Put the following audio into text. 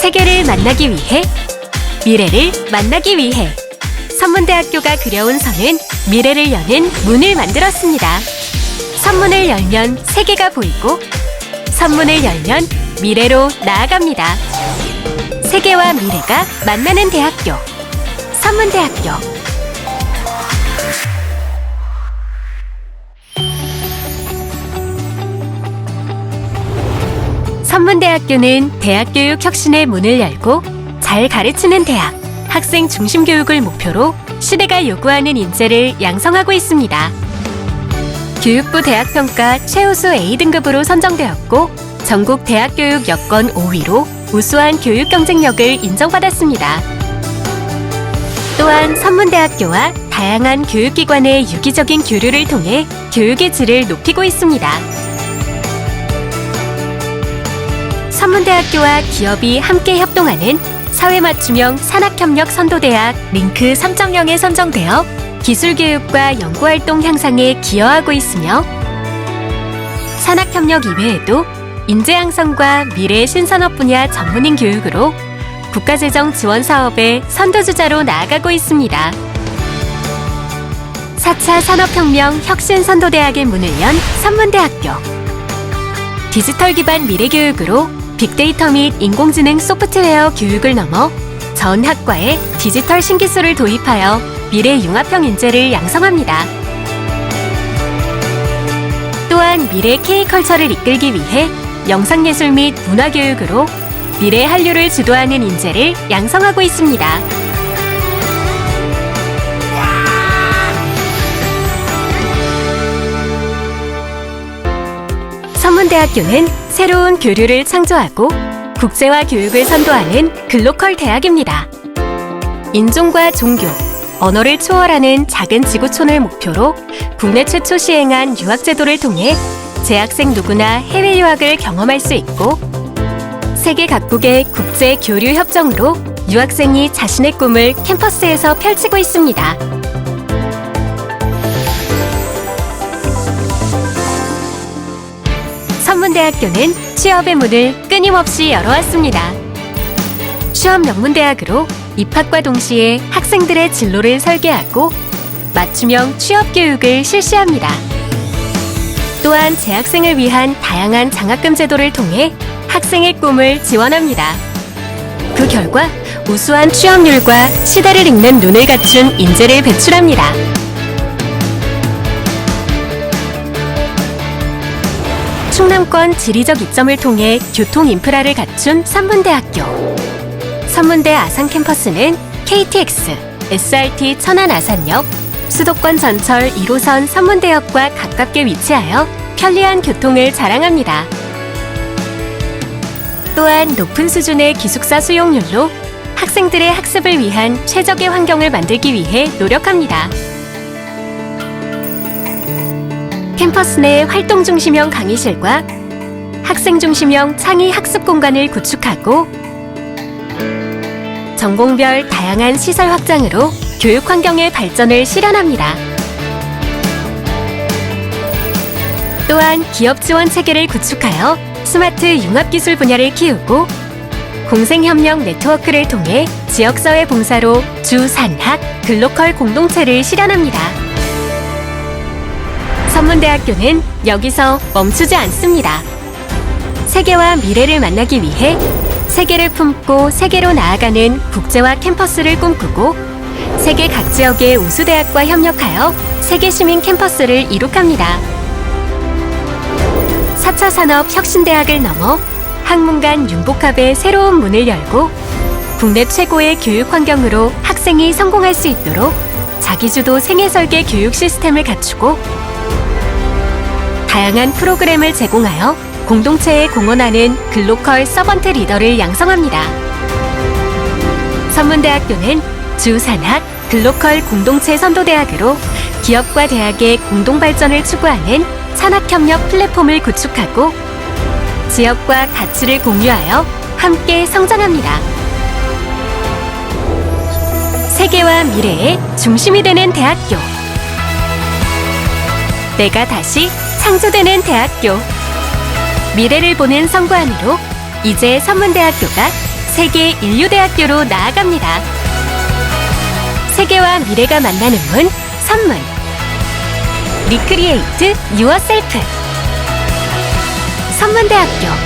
세계를 만나기 위해 미래를 만나기 위해 선문대학교가 그려온 선은 미래를 여는 문을 만들었습니다. 선문을 열면 세계가 보이고 선문을 열면 미래로 나아갑니다. 세계와 미래가 만나는 대학교 선문대학교 선문대학교는 대학교육 혁신의 문을 열고 잘 가르치는 대학, 학생 중심 교육을 목표로 시대가 요구하는 인재를 양성하고 있습니다. 교육부 대학평가 최우수 A등급으로 선정되었고 전국 대학교육 여건 5위로 우수한 교육 경쟁력을 인정받았습니다. 또한 선문대학교와 다양한 교육기관의 유기적인 교류를 통해 교육의 질을 높이고 있습니다. 선문대학교와 기업이 함께 협동하는 사회 맞춤형 산학협력 선도대학 링크 3.0에 선정되어 기술 교육과 연구활동 향상에 기여하고 있으며 산학협력 이외에도 인재 양성과 미래 신산업 분야 전문인 교육으로 국가재정 지원 사업의 선도주자로 나아가고 있습니다. 4차 산업혁명 혁신선도대학의 문을 연 선문대학교 디지털 기반 미래 교육으로 빅데이터 및 인공지능 소프트웨어 교육을 넘어 전 학과에 디지털 신기술을 도입하여 미래 융합형 인재를 양성합니다. 또한 미래 K컬처를 이끌기 위해 영상예술 및 문화교육으로 미래 한류를 주도하는 인재를 양성하고 있습니다. 선문대학교는 새로운 교류를 창조하고 국제화 교육을 선도하는 글로컬 대학입니다. 인종과 종교, 언어를 초월하는 작은 지구촌을 목표로 국내 최초 시행한 유학제도를 통해 재학생 누구나 해외 유학을 경험할 수 있고 세계 각국의 국제 교류 협정으로 유학생이 자신의 꿈을 캠퍼스에서 펼치고 있습니다. 선문대학교는 취업의 문을 끊임없이 열어왔습니다. 취업 명문대학으로 입학과 동시에 학생들의 진로를 설계하고 맞춤형 취업 교육을 실시합니다. 또한 재학생을 위한 다양한 장학금 제도를 통해 학생의 꿈을 지원합니다. 그 결과 우수한 취업률과 시대를 읽는 눈을 갖춘 인재를 배출합니다. 충남권 지리적 이점을 통해 교통 인프라를 갖춘 선문대학교. 선문대 아산 캠퍼스는 KTX, SRT 천안 아산역, 수도권 전철 1호선 선문대역과 가깝게 위치하여 편리한 교통을 자랑합니다. 또한 높은 수준의 기숙사 수용률로 학생들의 학습을 위한 최적의 환경을 만들기 위해 노력합니다. 캠퍼스 내 활동 중심형 강의실과 학생 중심형 창의 학습 공간을 구축하고 전공별 다양한 시설 확장으로 교육 환경의 발전을 실현합니다. 또한 기업 지원 체계를 구축하여 스마트 융합 기술 분야를 키우고 공생협력 네트워크를 통해 지역사회 봉사로 주산학 글로컬 공동체를 실현합니다. 선문대학교는 여기서 멈추지 않습니다. 세계와 미래를 만나기 위해 세계를 품고 세계로 나아가는 국제화 캠퍼스를 꿈꾸고 세계 각 지역의 우수대학과 협력하여 세계 시민 캠퍼스를 이룩합니다. 4차 산업 혁신대학을 넘어 학문 간 융복합의 새로운 문을 열고 국내 최고의 교육 환경으로 학생이 성공할 수 있도록 자기주도 생애 설계 교육 시스템을 갖추고 다양한 프로그램을 제공하여 공동체에 공헌하는 글로컬 서번트 리더를 양성합니다. 선문대학교는 주산학 글로컬 공동체 선도대학으로 기업과 대학의 공동 발전을 추구하는 산학협력 플랫폼을 구축하고 지역과 가치를 공유하여 함께 성장합니다. 세계와 미래의 중심이 되는 대학교. 내가 다시 창조되는 대학교. 미래를 보는 성과안으로 이제 선문대학교가 세계 인류대학교로 나아갑니다. 세계와 미래가 만나는 문, 선문. 리크리에이트 유어셀프. 선문대학교